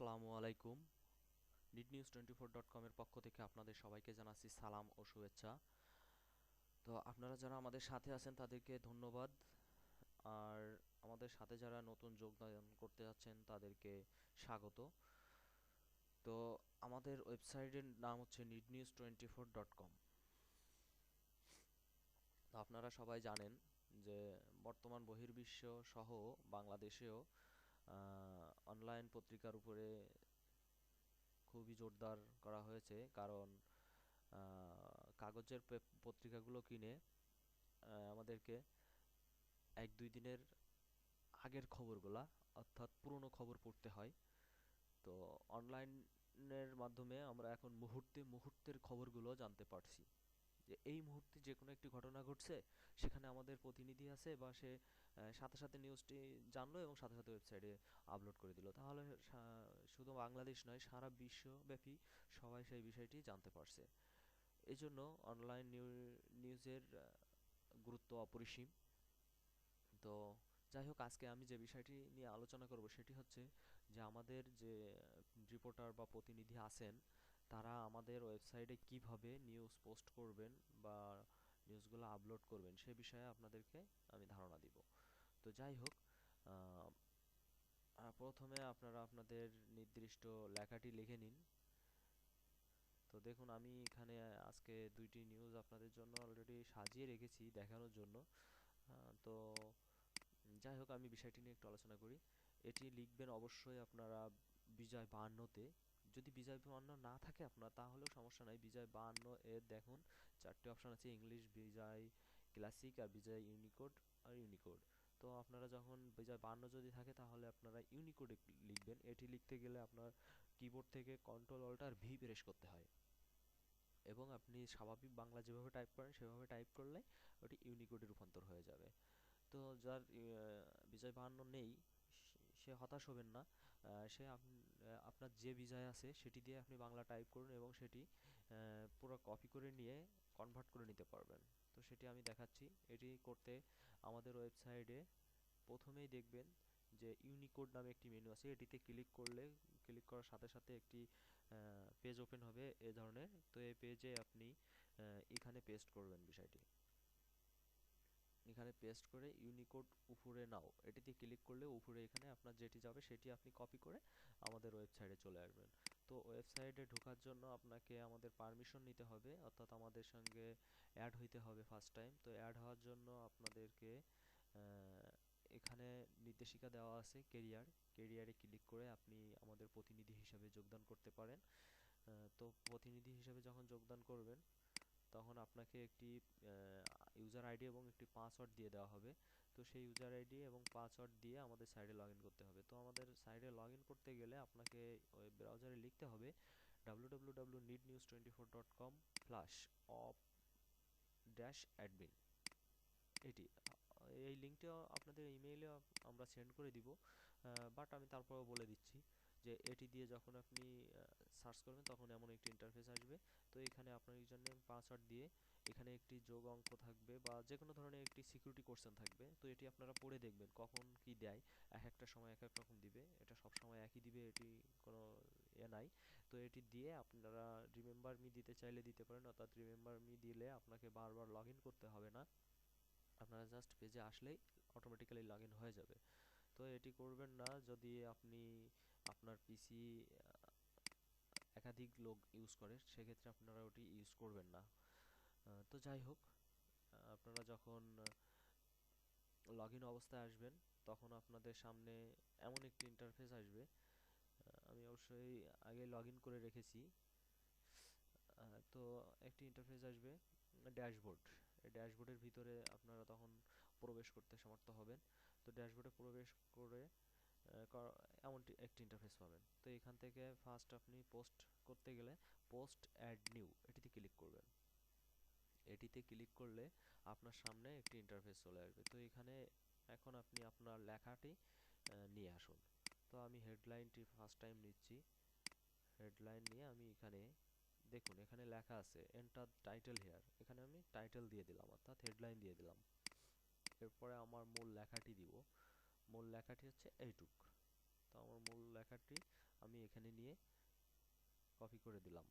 আসসালামু আলাইকুম। Neat news twenty four dot কমের পক্ষ থেকে আপনাদের সবাইকে জানাচ্ছি সালাম ও শুভেচ্ছা। তো আপনারা যারা আমাদের সাথে আছেন, তাদেরকে ধন্যবাদ। আর আমাদের সাথে যারা নতুন যোগদান করতে যাচ্ছেন, তাদেরকে স্বাগত। তো আমাদের ওয়েবসাইটের নাম হচ্ছে need news twenty four dot com তো আপনারা সবাই জানেন যে বর্তমান বহির্বিশ্ব সহ বাংলাদেশেও অনলাইন পত্রিকার উপরে খুবই জোরদার করা হয়েছে। কারণ কাগজের পত্রিকাগুলো কিনে আমাদেরকে এক দুই দিনের আগের খবরগুলা, অর্থাৎ পুরনো খবর পড়তে হয়। তো অনলাইনের মাধ্যমে আমরা এখন মুহূর্তে মুহূর্তের খবরগুলো জানতে পারছি। যে এই মুহূর্তে যে কোনো একটি ঘটনা ঘটছে, সেখানে আমাদের প্রতিনিধি আছে বা সে সাথে সাথে নিউজটি জানলো এবং সাথে সাথে ওয়েবসাইটে আপলোড করে দিল। তাহলে শুধু বাংলাদেশ নয়, সারা বিশ্বব্যাপী সবাই সেই বিষয়টি জানতে পারছে। এই জন্য অনলাইন নিউজের গুরুত্ব অপরিসীম। তো যাই হোক, আজকে আমি যে বিষয়টি নিয়ে আলোচনা করব, সেটি হচ্ছে যে আমাদের যে রিপোর্টার বা প্রতিনিধি আছেন তারা আমাদের ওয়েবসাইটে কীভাবে নিউজ পোস্ট করবেন বা নিউজগুলো আপলোড করবেন সে বিষয়ে আপনাদেরকে আমি ধারণা দিব। তো যাই হোক প্রথমে আপনারা আপনাদের নির্দিষ্ট লেখাটি লিখে নিন। তো দেখুন, আমি এখানে আজকে দুইটি নিউজ আপনাদের জন্য অলরেডি সাজিয়ে রেখেছি দেখানোর জন্য। তো যাই হোক, আমি বিষয়টি নিয়ে একটু আলোচনা করি। এটি লিখবেন অবশ্যই আপনারা বিজয় বাহান্নতে যদি বিজয় বাহান্ন না থাকে আপনার, তাহলেও সমস্যা নাই। বিজয় বাহান্ন এর দেখুন, চারটি অপশান আছে ইংলিশ বিজয় ক্লাসিক আর বিজয় ইউনিকোড আর ইউনিকোড তো আপনারা যখন বিজয় বান্ন যদি থাকে, তাহলে আপনারা ইউনিকোডে লিখবেন। এটি লিখতে গেলে আপনার কিবোর্ড থেকে কন্ট্রোল অল্টার ভি প্রেস করতে হয়। এবং আপনি স্বাভাবিক বাংলা যেভাবে টাইপ করেন, সেভাবে টাইপ করলে ওটি ইউনিকোডে রূপান্তর হয়ে যাবে। তো যার বিজয় বাহান্ন নেই সে হতাশ হবেন না। সে আপনার যে বিজয় আছে সেটি দিয়ে আপনি বাংলা টাইপ করুন এবং সেটি পুরো কপি করে নিয়ে কনভার্ট করে নিতে পারবেন। তো সেটি আমি দেখাচ্ছি। এটি করতে আমাদের ওয়েবসাইটে প্রথমেই দেখবেন যে ইউনিকোড নামে একটি মেনু আছে। এটিতে ক্লিক করলে ক্লিক করার সাথে সাথে একটি পেজ ওপেন হবে এ ধরনের। তো এই পেজে আপনি এখানে পেস্ট করবেন বিষয়টি। এখানে পেস্ট করে ইউনিকোড উপরে নাও। এটিতে ক্লিক করলে উপরে এখানে আপনার যেটি যাবে সেটি আপনি কপি করে আমাদের ওয়েবসাইটে চলে আসবেন। তো ওয়েবসাইটে ঢোকার জন্য আপনাকে আমাদের পারমিশন নিতে হবে, অর্থাৎ আমাদের সঙ্গে অ্যাড হইতে হবে ফার্স্ট টাইম তো অ্যাড হওয়ার জন্য আপনাদেরকে এখানে নির্দেশিকা দেওয়া আছে কেরিয়ার কেরিয়ারে ক্লিক করে আপনি আমাদের প্রতিনিধি হিসাবে যোগদান করতে পারেন। তো প্রতিনিধি হিসাবে যখন যোগদান করবেন আপনাকে একটি ইউজার আইডি এবং একটি পাসওয়ার্ড দিয়ে দেওয়া হবে। তো সেই ইউজার আইডি এবং পাসওয়ার্ড দিয়ে আমাদের সাইটে লগ করতে হবে। তো আমাদের সাইটে লগ করতে গেলে আপনাকে ওই ব্রাউজারে লিখতে হবে W W W need news twenty four dot com plus of dash admin এটি, এই লিঙ্কটা আপনাদের ইমেইলে আমরা সেন্ড করে দিব বাট আমি তারপরেও বলে দিচ্ছি। যে এটি দিয়ে যখন আপনি সার্চ করবেন তখন এমন একটি ইন্টারফেস আসবে। তো এখানে আপনার জন্য পাসওয়ার্ড দিয়ে এখানে একটি যোগ অঙ্ক থাকবে বা যে কোনো ধরনের একটি সিকিউরিটি কোশ্চেন থাকবে। তো এটি আপনারা পড়ে দেখবেন কখন কি দেয়, এক একটা সময় এক এক রকম দিবে। এটা সব সময় একই দিবে, এটি কোনো এ নাই। তো এটি দিয়ে আপনারা রিমেম্বার মি দিতে চাইলে দিতে পারেন, অর্থাৎ রিমেম্বার মি দিলে আপনাকে বারবার লগ করতে হবে না। আপনারা জাস্ট পেজে আসলেই অটোমেটিক্যালি লগ হয়ে যাবে। তো এটি করবেন না, যদি আপনি আপনার পিসি একাধিক লোক ইউজ করে, সেক্ষেত্রে আপনারা ওটি ইউজ করবেন না। তো যাই হোক আপনারা যখন লগ ইন অবস্থায় আসবেন, তখন আপনাদের সামনে এমন একটি ইন্টারফেস আসবে আমি অবশ্যই আগে লগ করে রেখেছি। তো একটি ইন্টারফেস আসবে ড্যাশবোর্ড এই ড্যাশবোর্ডের ভিতরে আপনারা তখন প্রবেশ করতে সমর্থ হবেন। তো ড্যাশবোর্ডে প্রবেশ করে এমন একটি ইন্টারফেস পাবেন। তো এখান থেকে ফার্স্ট আপনি পোস্ট করতে গেলে পোস্ট অ্যাড নিউ এটিতে ক্লিক করবেন। এটিতে ক্লিক করলে আপনার সামনে একটি ইন্টারফেস চলে আসবে। তো এখানে এখন আপনি আপনার লেখাটি নিয়ে আসুন। তো আমি হেডলাইনটি ফার্স্ট টাইম নিচ্ছি। হেডলাইন নিয়ে আমি এখানে দেখুন, এখানে লেখা আছে এন্টার টাইটেল হেয়ার এখানে আমি টাইটেল দিয়ে দিলাম, অর্থাৎ হেডলাইন দিয়ে দিলাম। এরপরে আমার মূল লেখাটি দিব। মূল লেখাটি হচ্ছে এইটুক। তো আমার মূল লেখাটি আমি এখানে নিয়ে কপি করে দিলাম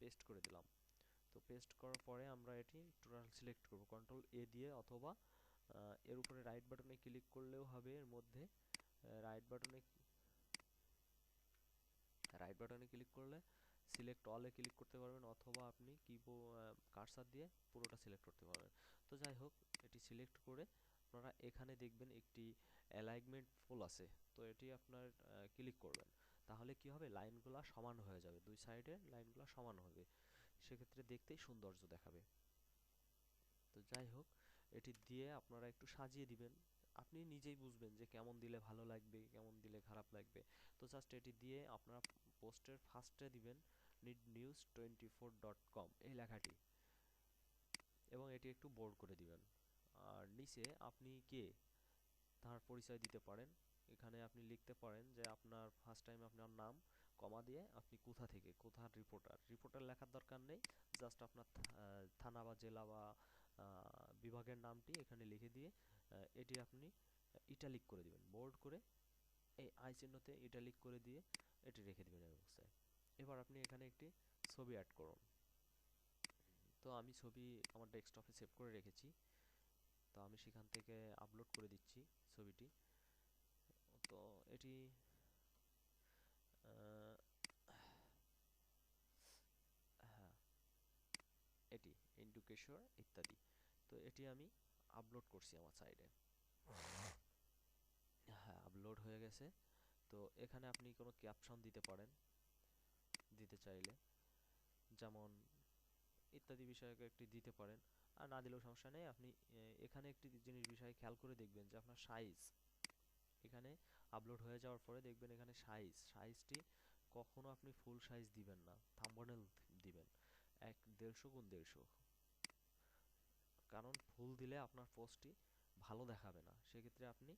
পেস্ট করে দিলাম। তো পেস্ট করার পরে আমরা এটি টোটাল সিলেক্ট করব। কন্ট্রোল এ দিয়ে অথবা এর উপরে রাইট বাটনে ক্লিক করলেও হবে। এর মধ্যে রাইট বাটনে রাইট বাটনে ক্লিক করলে সিলেক্ট অলে ক্লিক করতে পারবেন অথবা আপনি কিবোর্ড কার্সার দিয়ে পুরোটা সিলেক্ট করতে পারবেন। তো যাই হোক, এটি সিলেক্ট করে আপনারা এখানে দেখবেন একটি অ্যালাইনমেন্ট ফুল আছে। তো এটি আপনার ক্লিক করবেন। তাহলে কি হবে? লাইনগুলো সমান হয়ে যাবে। দুই সাইডে লাইনগুলো সমান হবে। সেক্ষেত্রে দেখতেই সৌন্দর্য দেখাবে। তো যাই হোক, এটি দিয়ে আপনারা একটু সাজিয়ে দিবেন। আপনি নিজেই বুঝবেন যে কেমন দিলে ভালো লাগবে, কেমন দিলে খারাপ লাগবে। তো জাস্ট এটি দিয়ে আপনারা পোস্টের ফার্স্টে দিবেন need news twenty four dot com এই লেখাটি। এবং এটি একটু বোল্ড করে দিবেন। আর নিচে আপনি কে তার পরিচয় দিতে পারেন। এখানে আপনি লিখতে পারেন যে আপনার ফার্স্ট টাইম আপনার নাম কমা দিয়ে আপনি কোথা থেকে, কোথার রিপোর্টার রিপোর্টার লেখার দরকার নেই জাস্ট আপনার থানা বা জেলা বা বিভাগের নামটি এখানে লিখে দিয়ে এটি আপনি ইটালিক করে দিবেন। বোল্ড করে এই আই চিহ্নতে ইটালিক করে দিয়ে এটি রেখে দেবেন এই অবস্থায়। এবার আপনি এখানে একটি ছবি অ্যাড করুন। তো আমি ছবি আমার ডেস্কটপে সেভ করে রেখেছি। তো আমি সেখান থেকে আপলোড করে দিচ্ছি ছবিটি। তো এটি হ্যাঁ এটি ইন্ডুকেশর ইত্যাদি। তো এটি আমি আপলোড করছি আমার সাইডে হ্যাঁ আপলোড হয়ে গেছে। তো এখানে আপনি কোনো ক্যাপশন দিতে পারেন, দিতে চাইলে। যেমন ইত্যাদি বিষয়কে একটি দিতে পারেন। আর না দিলেও সমস্যা নেই। আপনি এখানে একটি জিনিস বিষয়ে খেয়াল করে দেখবেন যে আপনার সাইজ এখানে আপলোড হয়ে যাওয়ার পরে দেখবেন এখানে সাইজ সাইজটি কখনো আপনি ফুল সাইজ দিবেন না থাম্বনেল দিবেন, এক দেড়শো গুণ দেড়শো। কারণ ফুল দিলে আপনার পোস্টটি ভালো দেখাবে না। সেক্ষেত্রে আপনি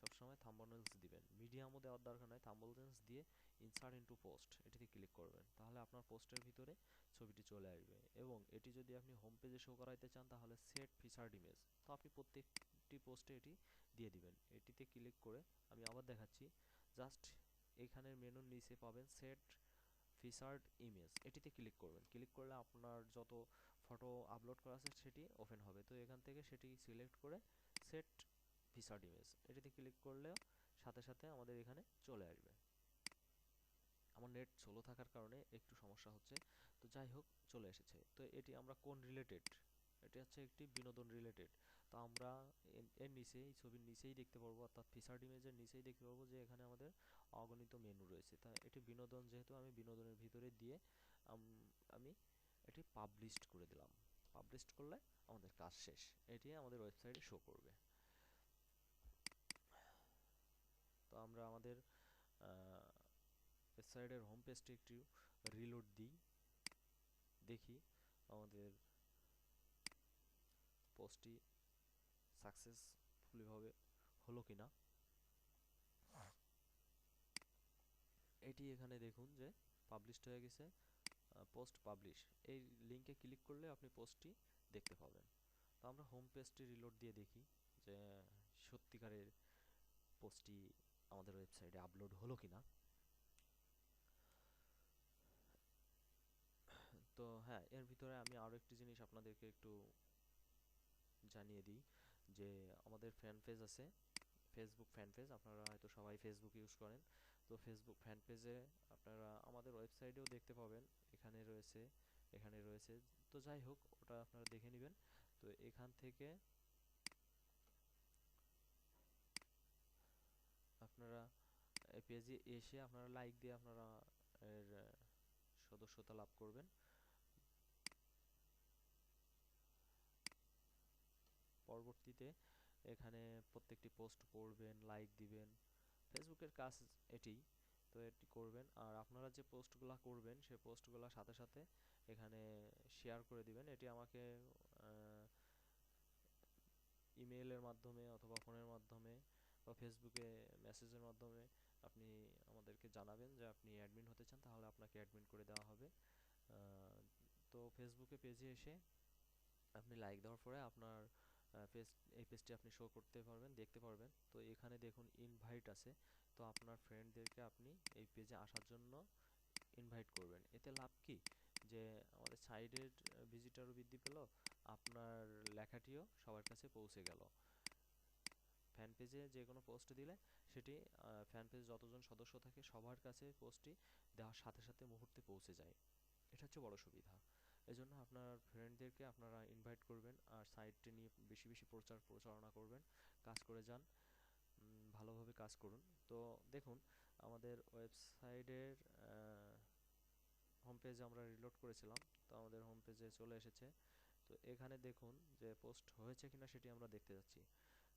সবসময় থাম্বনেলস দিবেন। মিডিয়ামও দেওয়ার দরকার নয় থাম্বনেলস দিয়ে ইনসার্ট ইনটু পোস্ট এটিতে ক্লিক করবেন। তাহলে আপনার পোস্টের ভিতরে ছবিটি চলে আসবে এবং এটি যদি আপনি হোম পেজে শো করাইতে চান, তাহলে সেট ফিচার্ড ইমেজ তো আপনি প্রত্যেকটি পোস্টে এটি দিয়ে দিবেন। এটিতে ক্লিক করে আমি আবার দেখাচ্ছি। জাস্ট এখানের মেনুর নিচে পাবেন সেট ফিচার্ড ইমেজ এটিতে ক্লিক করবেন। ক্লিক করলে আপনার যত ফটো আপলোড করা আছে, সেটি ওপেন হবে। তো এখান থেকে সেটি সিলেক্ট করে সেট ফিচার্ড ইমেজ এটিতে ক্লিক করলেও সাথে সাথে আমাদের এখানে চলে আসবে। আমার নেট স্লো থাকার কারণে একটু সমস্যা হচ্ছে। তো যাই হোক, চলে এসেছে। তো এটি আমরা কোন রিলেটেড এটি হচ্ছে একটি বিনোদন রিলেটেড তো আমরা এর নিচেই ছবির নিচেই দেখতে পারব, অর্থাৎ ফিচার্ড ইমেজের নিচেই দেখতে পারব যে এখানে আমাদের অগণিত মেনু রয়েছে। তা এটি বিনোদন যেহেতু আমি বিনোদনের ভিতরে দিয়ে, আমি এটি পাবলিশড করে দিলাম। পাবলিশড করলে আমাদের কাজ শেষ। এটি আমাদের ওয়েবসাইটে শো করবে। তো আমরা আমাদের ওয়েবসাইটের হোম পেজটি একটু রিলোড দিই। দেখি আমাদের পোস্টটি সাকসেসফুলিভাবে হলো কিনা। এটি এখানে দেখুন যে পাবলিশড হয়ে গেছে পোস্ট পাবলিশ এই লিঙ্কে ক্লিক করলে আপনি পোস্টটি দেখতে পাবেন। তো আমরা হোম পেজটি রিলোড দিয়ে দেখি যে সত্যিকারের পোস্টটি আমাদের ওয়েবসাইটে আপলোড হলো কিনা। তো হ্যাঁ এর ভিতরে আমি আরও একটি জিনিস আপনাদেরকে একটু জানিয়ে দিই, যে আমাদের ফ্যান পেজ আছে ফেসবুক ফ্যান পেজ আপনারা হয়তো সবাই ফেসবুক ইউজ করেন। তো ফেসবুক ফ্যান পেজে আপনারা আমাদের ওয়েবসাইটেও দেখতে পাবেন, এখানে রয়েছে এখানে রয়েছে। তো যাই হোক, ওটা আপনারা দেখে নেবেন। তো এখান থেকে আপনারা পেজে এসে আপনারা লাইক দিয়ে আপনারা, এর সদস্যতা লাভ করবেন। পরবর্তীতে এখানে প্রত্যেকটি পোস্ট করবেন লাইক দিবেন। ফেসবুকের কাজ এটি, তো এটি করবেন। আর আপনারা যে পোস্টগুলো করবেন সেই পোস্টগুলো সাথে সাথে এখানে শেয়ার করে দিবেন। এটি আমাকে ইমেইলের মাধ্যমে অথবা ফোনের মাধ্যমে বা ফেসবুকে মেসেজের মাধ্যমে আপনি আমাদেরকে জানাবেন যে আপনি অ্যাডমিন হতে চান, তাহলে আপনাকে অ্যাডমিন করে দেওয়া হবে। তো ফেসবুকে পেজে এসে আপনি লাইক দেওয়ার পরে আপনার পেজ এই পেজটি আপনি শো করতে পারবেন, দেখতে পারবেন। তো এখানে দেখুন ইনভাইট আছে। তো আপনার ফ্রেন্ডদেরকে আপনি এই পেজে আসার জন্য ইনভাইট করবেন। এতে লাভ কি? যে আমাদের সাইডের ভিজিটারও বৃদ্ধি পেল, আপনার লেখাটিও সবার কাছে পৌঁছে গেল। ফ্যান পেজে যে কোনো পোস্ট দিলে সেটি ফ্যান পেজে যতজন সদস্য থাকে সবার কাছে পোস্টটি দেওয়ার সাথে সাথে মুহূর্তে পৌঁছে যায়। এটা হচ্ছে বড় সুবিধা। এজন্য আপনার ফ্রেন্ডদেরকে আপনারা ইনভাইট করবেন আর সাইটটি নিয়ে বেশি বেশি প্রচার প্রচারণা করবেন, কাজ করে যান ভালোভাবে কাজ করুন। তো দেখুন, আমাদের ওয়েবসাইটের হোম পেজে আমরা রিলোড করেছিলাম, তো আমাদের হোম পেজে চলে এসেছে। তো এখানে দেখুন যে পোস্ট হয়েছে কিনা সেটি আমরা দেখতে যাচ্ছি।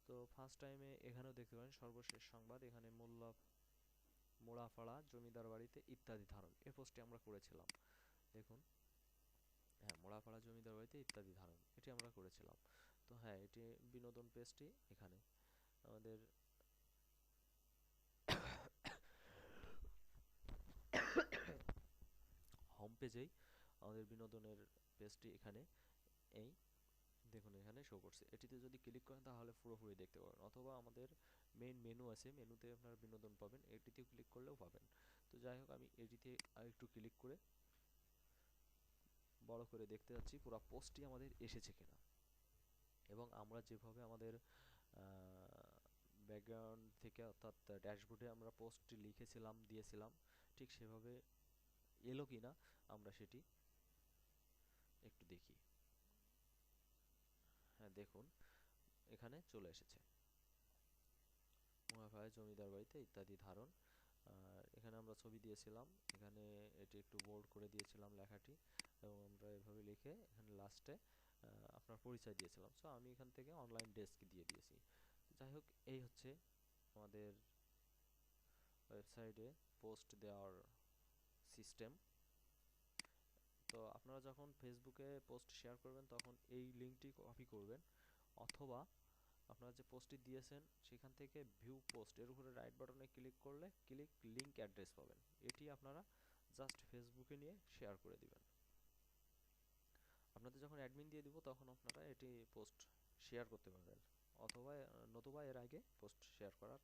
তো ফার্স্ট টাইমে এখানেও দেখতে পারেন সর্বশেষ সংবাদ, এখানে মোল্লা, মোড়াফাড়া, জমিদার বাড়িতে ইত্যাদি ধারণ, এ পোস্টটি আমরা করেছিলাম। দেখুন হ্যাঁ মোড়াপাড়া জমিদার বাড়িতে ইত্যাদি ধারণ, এটি আমরা করেছিলাম। তো হ্যাঁ এটি বিনোদন পেজটি এখানে। আমাদের হোম পেজেই আমাদের বিনোদনের পেজটি এখানে এই দেখুন, এখানে শো করছে। এটিতে যদি ক্লিক করেন, তাহলে পুরোপুরি দেখতে পাবেন অথবা আমাদের মেইন মেনু আছে মেনুতে আপনার বিনোদন পাবেন। এটিতে ক্লিক করলেও পাবেন। তো যাই হোক, আমি এটিতে আরেকটু ক্লিক করে বড় করে দেখতে যাচ্ছি, পুরো পোস্টটি আমাদের এসেছে কিনা। এবং আমরা যেভাবে আমাদের ব্যাকগ্রাউন্ড থেকে অর্থাৎ ড্যাশবোর্ডে আমরা পোস্টটি লিখেছিলাম, দিয়েছিলাম, ঠিক সেভাবে এলো কিনা, আমরা সেটি একটু দেখি। হ্যাঁ দেখুন, এখানে চলে এসেছে। মুনাফায়, জমিদার বাড়িতে ইত্যাদি ধারণ। আর এখানে আমরা ছবি দিয়েছিলাম, এখানে এটি একটু বোল্ড করে দিয়েছিলাম লেখাটি, এবং আমরা এভাবে লিখে এখানে লাস্টে আপনার পরিচয় দিয়েছিলাম। সো আমি এখান থেকে অনলাইন ডেস্ক দিয়ে দিয়েছি। যাই হোক, এই হচ্ছে আমাদের ওয়েবসাইটে পোস্ট দেওয়ার সিস্টেম তো আপনারা যখন ফেসবুকে পোস্ট শেয়ার করবেন, তখন এই লিঙ্কটি কপি করবেন। অথবা আপনারা যে পোস্টটি দিয়েছেন, সেখান থেকে ভিউ পোস্ট এর উপরে রাইট বাটনে ক্লিক করলে ক্লিক লিঙ্ক অ্যাড্রেস পাবেন। এটি আপনারা জাস্ট ফেসবুকে নিয়ে শেয়ার করে দিবেন। আপনাদের যখন অ্যাডমিন দিয়ে দিব, তখন আপনারা এটি পোস্ট শেয়ার করতে পারবেন। অথবা, নতুবা এর আগে পোস্ট শেয়ার করার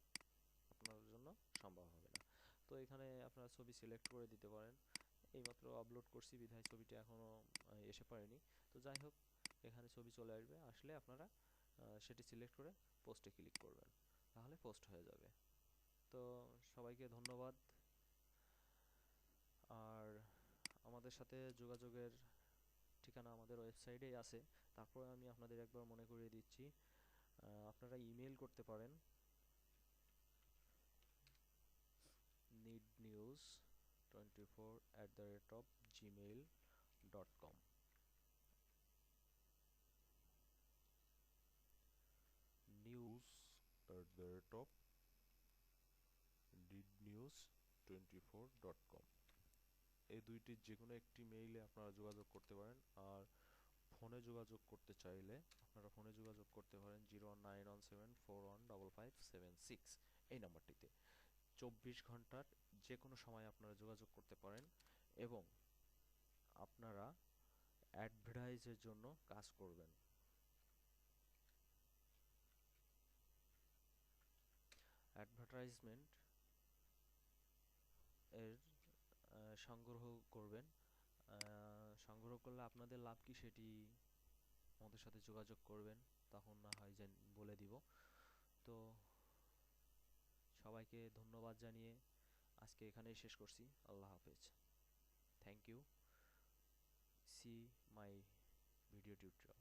আপনার জন্য সম্ভব হবে না। তো এখানে আপনারা ছবি সিলেক্ট করে দিতে পারেন। এইমাত্র আপলোড করছি, বিধায় ছবিটি এখনও এসে পড়েনি। তো যাই হোক এখানে ছবি চলে আসবে। আসলে আপনারা সেটি সিলেক্ট করে পোস্টে ক্লিক করবেন। তাহলে পোস্ট হয়ে যাবে। তো সবাইকে ধন্যবাদ। আর আমাদের সাথে যোগাযোগের ঠিকানা আমাদের ওয়েবসাইটেই আছে। তারপরে আমি আপনাদের একবার মনে করিয়ে দিচ্ছি। আপনারা ইমেল করতে পারেন। Need news twenty four at the rate of Gmail dot com news at the rate of did news twenty four dot com এই দুইটির যে কোনো একটি মেইলে আপনারা যোগাযোগ করতে পারেন। আর ফোনে যোগাযোগ করতে চাইলে আপনারা ফোনে যোগাযোগ করতে পারেন zero nine one seven four one double five seven six এই নাম্বারটিতে। চব্বিশ ঘণ্টার যে কোনো সময় আপনারা যোগাযোগ করতে পারেন এবং আপনারা অ্যাডভার্টাইজের জন্য কাজ করবেন। অ্যাডভার্টাইজমেন্ট এর সংগ্রহ করবেন। সংগ্রহ করলে আপনাদের লাভ কি সেটি আমাদের সাথে যোগাযোগ করবেন। তখন না হয় যে বলে দিব। তো সবাইকে ধন্যবাদ জানিয়ে আজকে এখানেই শেষ করছি। আল্লাহ হাফেজ। Thank you see my video tutorial